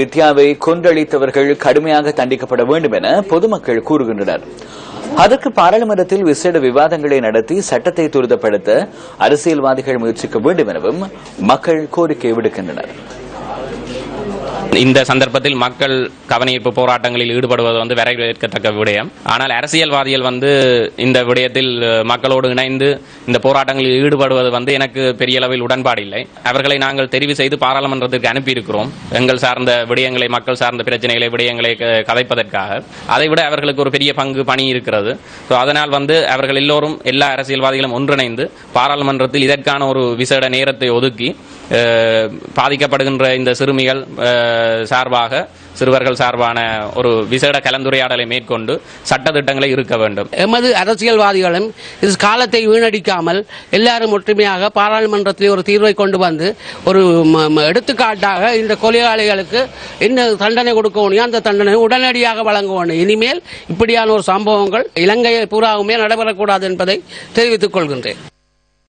வித்யாவை கொன்றளித்தவர்கள் கடுமையாக தண்டிக்கப்பட வேண்டும் என பொதுமக்கள் கூறுகின்றனர். அதற்கு பாராளுமன்றத்தில் விசேட விவாதங்களை நடத்தி சட்டத்தை துரிதப்படுத்த அரசியல்வாதிகள் முயற்சிக்க வேண்டும் எனவும் மக்கள் கோரிக்கை விடுக்கின்றனர். இந்த சந்தர்ப்பத்தில் மக்கள் கவனிப்பு போராட்டங்களில் ஈடுபடுவது வந்து வரவேற்கத்தக்க விடயம். ஆனால் அரசியல்வாதிகள் வந்து இந்த விடயத்தில் மக்களோடு இணைந்து இந்த போராட்டங்களில் ஈடுபடுவது வந்து எனக்கு பெரிய அளவில் உடன்பாடு இல்லை அவர்களை நாங்கள் தெரிவு செய்து பாராளுமன்றத்திற்கு அனுப்பியிருக்கிறோம். எங்கள் சார்ந்த விடயங்களை மக்கள் சார்ந்த பிரச்சனைகளை விடயங்களை க- கதைப்பதற்காக. அதைவிட அவர்களுக்கு ஒரு பெரிய பங்கு பணி இருக்கிறது. ஸோ அதனால் வந்து அவர்கள் எல்லோரும் எல்லா அரசியல்வாதிகளும் ஒன்றிணைந்து பாராளுமன்றத்தில் இதற்கான ஒரு விசேட நேரத்தை ஒதுக்கி பாதிக்கப்படுகின்ற இந்த சிறுமிகள் சார்பாக சிறுவர்கள் சார்பான ஒரு விசேட கலந்துரையாடலை மேற்கொண்டு சட்டத்திட்டங்களை இருக்க வேண்டும். எமது அரசியல்வாதிகளும் இது காலத்தை வீணடிக்காமல் எல்லாரும் ஒற்றுமையாக பாராளுமன்றத்தில் ஒரு தீர்வை கொண்டு வந்து ஒரு ம- ம- எடுத்துக்காட்டாக இந்த கொலையாளிகளுக்கு என்ன தண்டனை கொடுக்கணும் அந்த தண்டனை உடனடியாக வழங்கணும் இனிமேல் இப்படியான ஒரு சம்பவங்கள் இலங்கையை பூராவுமே நடைபெறக்கூடாது என்பதை தெரிவித்துக் கொள்கின்றேன்.